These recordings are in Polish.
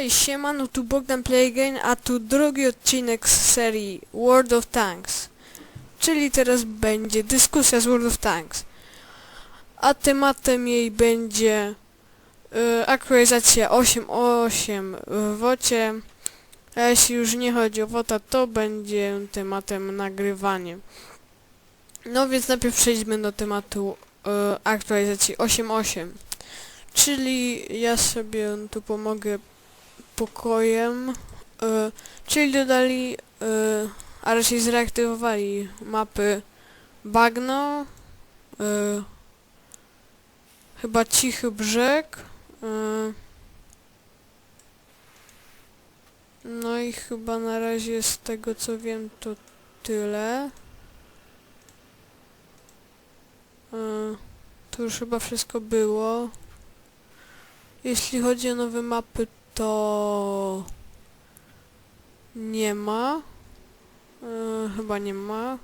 Hej, siemano, tu Bogdan Play Again, a tu drugi odcinek z serii World of Tanks. Czyli teraz będzie dyskusja z World of Tanks. A tematem jej będzie y, aktualizacja 8.8 w WOCie. A jeśli już nie chodzi o WOTA, to będzie tematem nagrywanie. No więc najpierw przejdźmy do tematu y, aktualizacji 8.8. Czyli ja sobie tu pomogę pokojem, y, czyli dodali, y, a raczej zreaktywowali mapy Bagno, y, chyba Cichy Brzeg, y, no i chyba na razie z tego co wiem to tyle. To już chyba wszystko było. Jeśli chodzi o nowe mapy, to nie ma. E, chyba nie ma.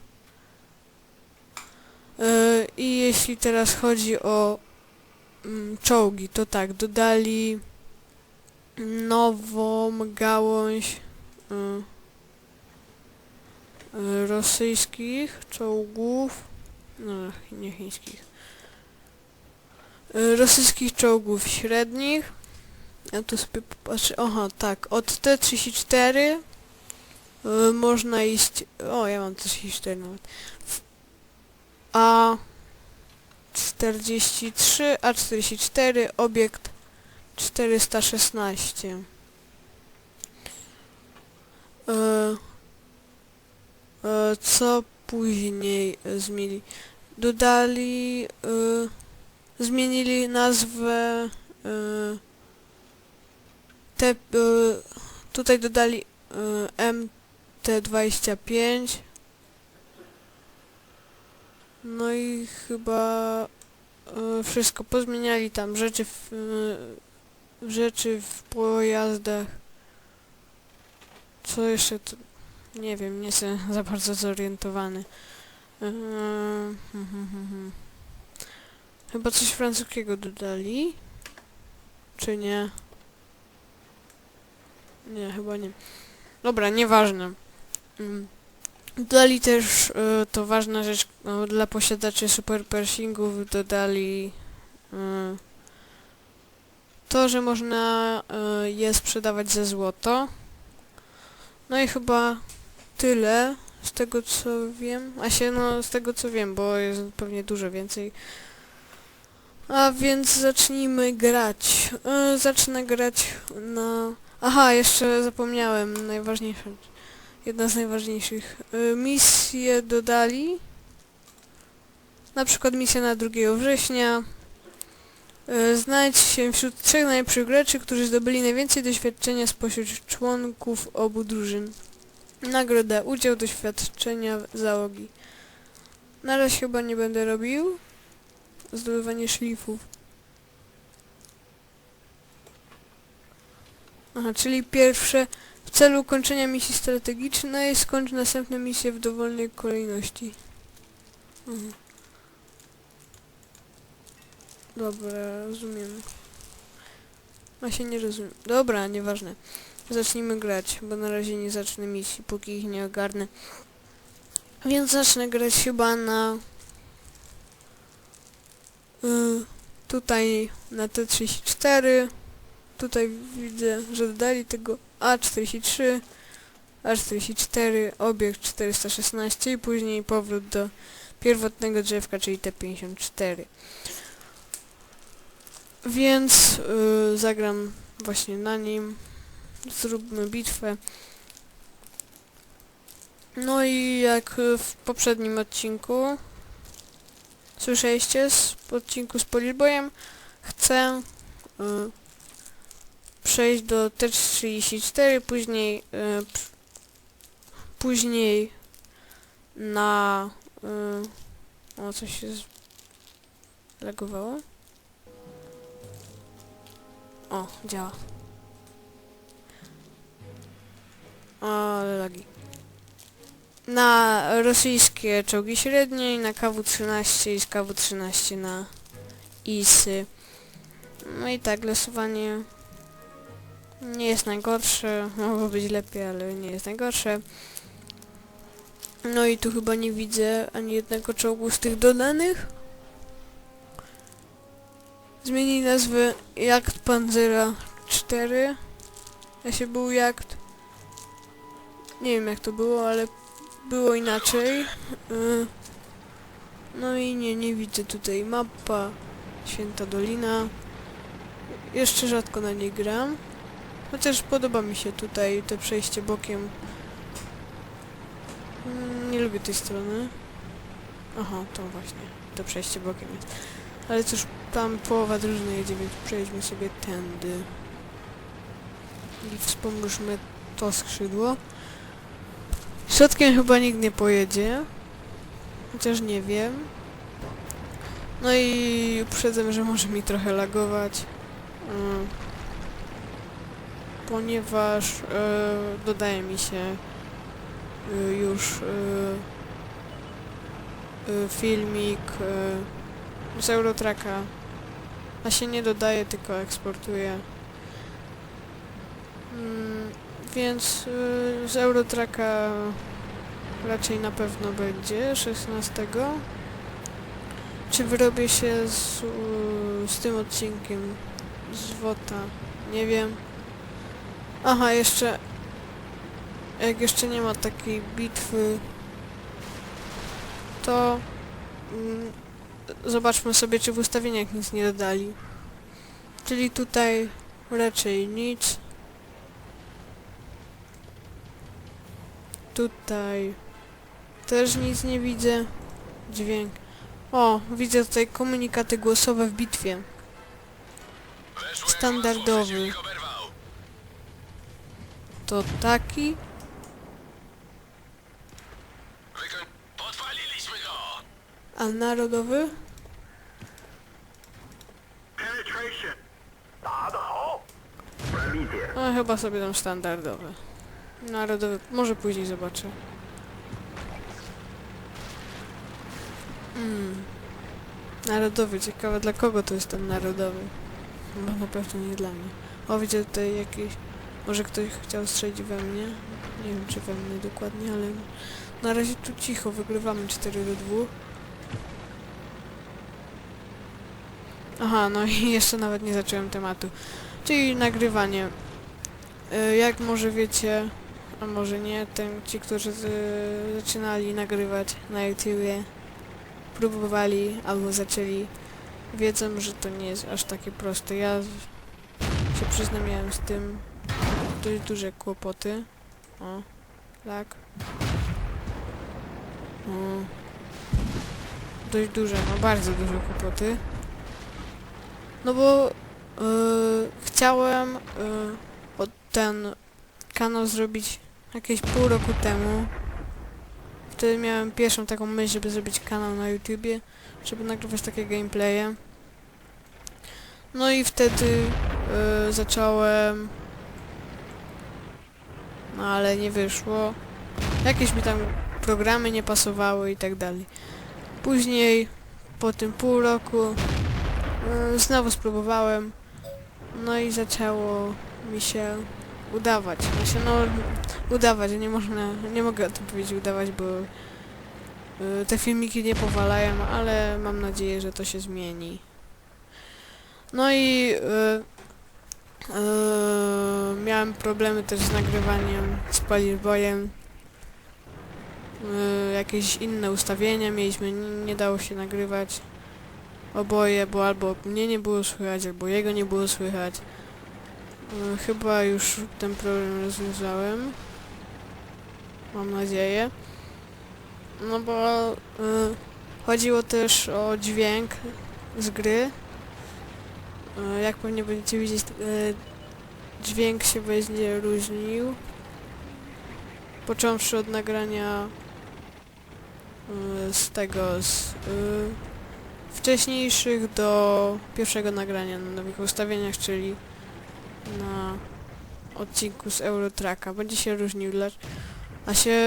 E, I jeśli teraz chodzi o mm, czołgi, to tak, dodali nową gałąź e, rosyjskich czołgów, no nie chińskich y, rosyjskich czołgów średnich. Ja tu sobie popatrzę. Aha, tak. Od T-34 y, można iść... O, ja mam T-34 nawet. W A... 43, A44, obiekt 416. E, e, co później e, zmienili? Dodali... E, zmienili nazwę y, te, y, tutaj dodali y, MT25 no i chyba y, wszystko pozmieniali tam rzeczy w, rzeczy w pojazdach co jeszcze to, nie wiem, nie jestem za bardzo zorientowany hmm, hmm, hmm. Chyba coś francuskiego dodali? Czy nie? Nie, chyba nie. Dobra, nieważne. Mm. Dodali też, y, to ważna rzecz, no, dla posiadaczy super dodali y, to, że można y, je sprzedawać za złoto. No i chyba tyle z tego co wiem. A się no z tego co wiem, bo jest pewnie dużo więcej. A więc zacznijmy grać. E, zacznę grać na... Aha, jeszcze zapomniałem, najważniejsza, jedna z najważniejszych. E, misje dodali. Na przykład misja na 2 września. E, znajdź się wśród trzech najlepszych graczy, którzy zdobyli najwięcej doświadczenia spośród członków obu drużyn. Nagroda, udział, doświadczenia, załogi. Na razie chyba nie będę robił zdobywanie szlifów. Aha, czyli pierwsze w celu ukończenia misji strategicznej skończ następne misje w dowolnej kolejności. Mhm. Dobra, rozumiem. A się nie rozumiem. Dobra, nieważne. Zacznijmy grać, bo na razie nie zacznę misji, póki ich nie ogarnę. Więc zacznę grać chyba na Y, tutaj na T34 tutaj widzę, że dodali tego A43 A44 obiekt 416 i później powrót do pierwotnego drzewka, czyli T54 więc yy, zagram właśnie na nim zróbmy bitwę. No i jak w poprzednim odcinku słyszeliście z odcinku z Polilbojem, chcę y, przejść do T34, później y, później na y, o coś się zlegowało o, działa. Ale lagi. Na rosyjskie czołgi średnie i na KW-13 i z KW-13 na ISy. No i tak, losowanie Nie jest najgorsze, mogło być lepiej, ale nie jest najgorsze. No i tu chyba nie widzę ani jednego czołgu z tych dodanych. Zmienili nazwę Jagd Panzera 4. Ja się był Jagd. Nie wiem jak to było, ale było inaczej. Y, No i nie, nie widzę tutaj mapa Święta Dolina. Jeszcze rzadko na niej gram. Chociaż podoba mi się tutaj te przejście bokiem. Mm, Nie lubię tej strony. Aha, to właśnie. To przejście bokiem jest. Ale cóż, tam połowa drużyny jedzie, więc przejdźmy sobie tędy. I wspomóżmy to skrzydło. Środkiem chyba nikt nie pojedzie. Chociaż nie wiem. No i uprzedzam, że może mi trochę lagować. Mm. Ponieważ e, dodaje mi się e, już e, e, filmik e, z Eurotraka. A się nie dodaje, tylko eksportuje. Mm, więc e, z Eurotraka raczej na pewno będzie 16. Czy wyrobię się z, z tym odcinkiem z WOTA? Nie wiem. Aha, jeszcze... Jak jeszcze nie ma takiej bitwy, to... Mm, zobaczmy sobie, czy w ustawieniach nic nie dodali. Czyli tutaj raczej nic. Tutaj też nic nie widzę. Dźwięk. O, widzę tutaj komunikaty głosowe w bitwie. Standardowy to taki. A narodowy? No chyba sobie dam standardowy. Narodowy, może później zobaczę. Hmm. Narodowy, ciekawe dla kogo to jest ten narodowy. No na pewno nie dla mnie. O, widzę tutaj jakieś może ktoś chciał strzelić we mnie? Nie wiem czy we mnie dokładnie, ale... Na razie tu cicho, wygrywamy 4 do 2. Aha, no i jeszcze nawet nie zacząłem tematu. Czyli nagrywanie. Y, Jak może wiecie, a może nie, ten, ci, którzy zaczynali nagrywać na YouTubie, próbowali albo zaczęli, wiedzą, że to nie jest aż takie proste. Ja się przyznam, miałem z tym dość duże kłopoty. O, tak. O. Dość duże, no bardzo duże kłopoty. No bo Yy, chciałem yy, ten kanał zrobić jakieś pół roku temu. Wtedy miałem pierwszą taką myśl, żeby zrobić kanał na YouTubie, żeby nagrywać takie gameplaye. No i wtedy yy, zacząłem... No ale nie wyszło. Jakieś mi tam programy nie pasowały i tak dalej. Później, po tym pół roku, yy, znowu spróbowałem. No i zaczęło mi się udawać. Znaczy, no, udawać, nie można, nie mogę o tym powiedzieć udawać, bo y, te filmiki nie powalają, ale mam nadzieję, że to się zmieni. No i y, y, miałem problemy też z nagrywaniem z Palirboyem. Y, jakieś inne ustawienia mieliśmy, nie, dało się nagrywać oboje, bo albo mnie nie było słychać, albo jego nie było słychać. E, Chyba już ten problem rozwiązałem. Mam nadzieję. No bo e, chodziło też o dźwięk z gry. E, jak pewnie będziecie widzieć, e, dźwięk się będzie różnił. Począwszy od nagrania e, z tego, z e, wcześniejszych do pierwszego nagrania na nowych ustawieniach, czyli na odcinku z Eurotraka. Będzie się różnił, a się...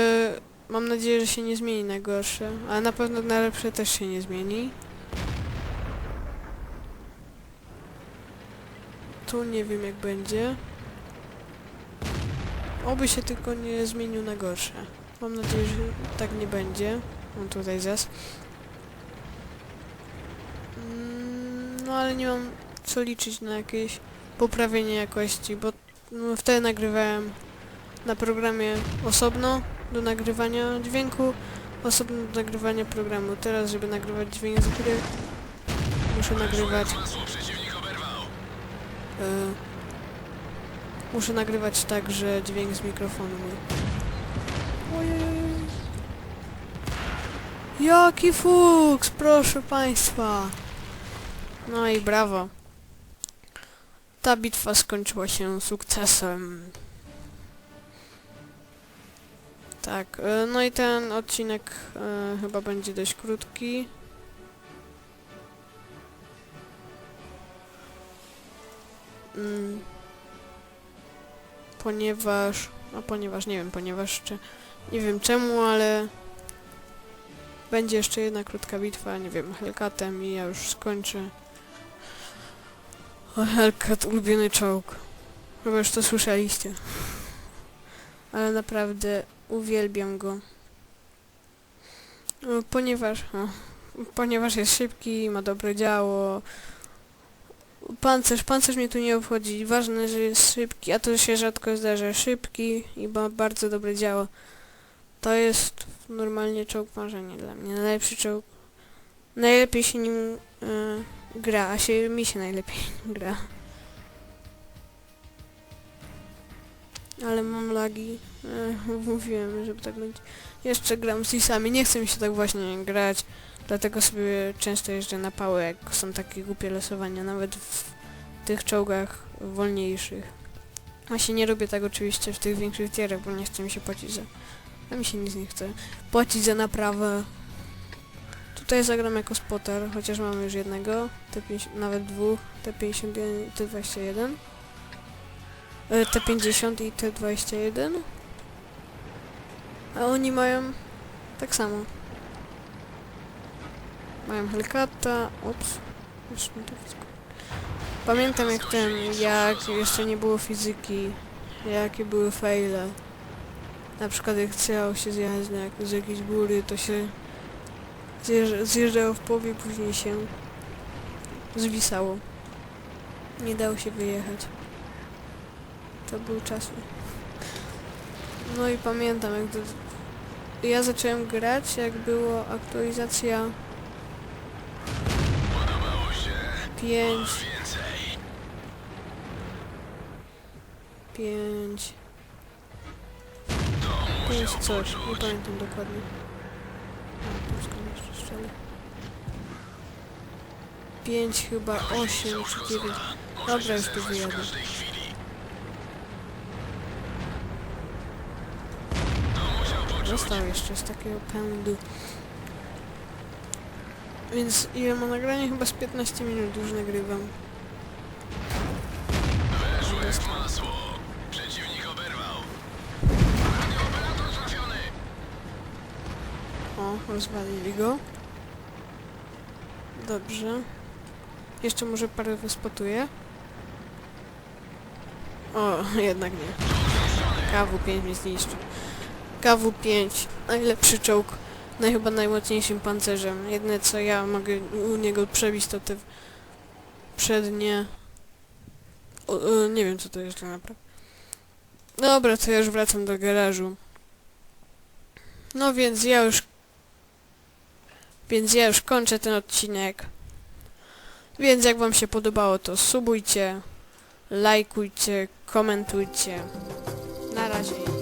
Mam nadzieję, że się nie zmieni na gorsze, ale na pewno na lepsze też się nie zmieni. Tu nie wiem jak będzie. Oby się tylko nie zmienił na gorsze. Mam nadzieję, że tak nie będzie. Mam tutaj zes. Mm, No ale nie mam co liczyć na jakieś poprawienie jakości, bo no, wtedy nagrywałem na programie osobno do nagrywania dźwięku, osobno do nagrywania programu. Teraz, żeby nagrywać dźwięk z gry, muszę nagrywać... E, muszę nagrywać tak, że dźwięk z mikrofonu. Ojej. Jaki fuks, proszę państwa. No i brawo. Ta bitwa skończyła się sukcesem. Tak, e, no i ten odcinek e, chyba będzie dość krótki. Mm. Ponieważ, a ponieważ, nie wiem, ponieważ czy, nie wiem czemu, ale będzie jeszcze jedna krótka bitwa, nie wiem, Hellcatem i ja już skończę. O, Hellcat, ulubiony czołg. Chyba już to słyszeliście. Ale naprawdę uwielbiam go. No, Ponieważ, o, ponieważ jest szybki, ma dobre działo. Pancerz, pancerz mnie tu nie obchodzi. Ważne, że jest szybki, a to się rzadko zdarza. Szybki i ma bardzo dobre działo. To jest normalnie czołg marzenia dla mnie. Najlepszy czołg. Najlepiej się nim y, gra, a się mi się najlepiej gra. Ale mam lagi. E, mówiłem, że tak będzie. Jeszcze gram z lisami. Nie chce mi się tak właśnie grać. Dlatego sobie często jeżdżę na pałę, jak są takie głupie losowania, nawet w tych czołgach wolniejszych. Właśnie nie robię tak oczywiście w tych większych tierach, bo nie chce mi się płacić za... A mi się nic nie chce. Płacić za naprawę. Tutaj zagram jako spotter, chociaż mamy już jednego, T50, nawet dwóch, T51 i T21. E, T50 i T21. A oni mają tak samo. Mają Hellcata, ups, już mi to wszystko. Pamiętam jak ten, jak jeszcze nie było fizyki, jakie były faile. Na przykład jak chciało się zjechać na z jakiejś góry, to się zjeżdż, zjeżdżało w połowie, później się zwisało. Nie dało się wyjechać. To był czas. No i pamiętam jak to... Ja zacząłem grać jak było aktualizacja 5 5 5 coś, nie pamiętam dokładnie. 5 chyba 8 czy 9. Dobra, już tu wyjadę. Został jeszcze z takiego pędu. Więc ile ma nagranie? Chyba z 15 minut już nagrywam. O, rozwalili go. Dobrze. Jeszcze może parę wyspotuję. O, jednak nie. KW5 mnie zniszczył. KW5, najlepszy czołg. No chyba najmocniejszym pancerzem. Jedne co ja mogę u niego przebić to te przednie... O, o, nie wiem co to jeszcze naprawdę. Dobra, to ja już wracam do garażu. No więc ja już... Więc ja już kończę ten odcinek. Więc jak wam się podobało to subujcie, lajkujcie, komentujcie. Na razie.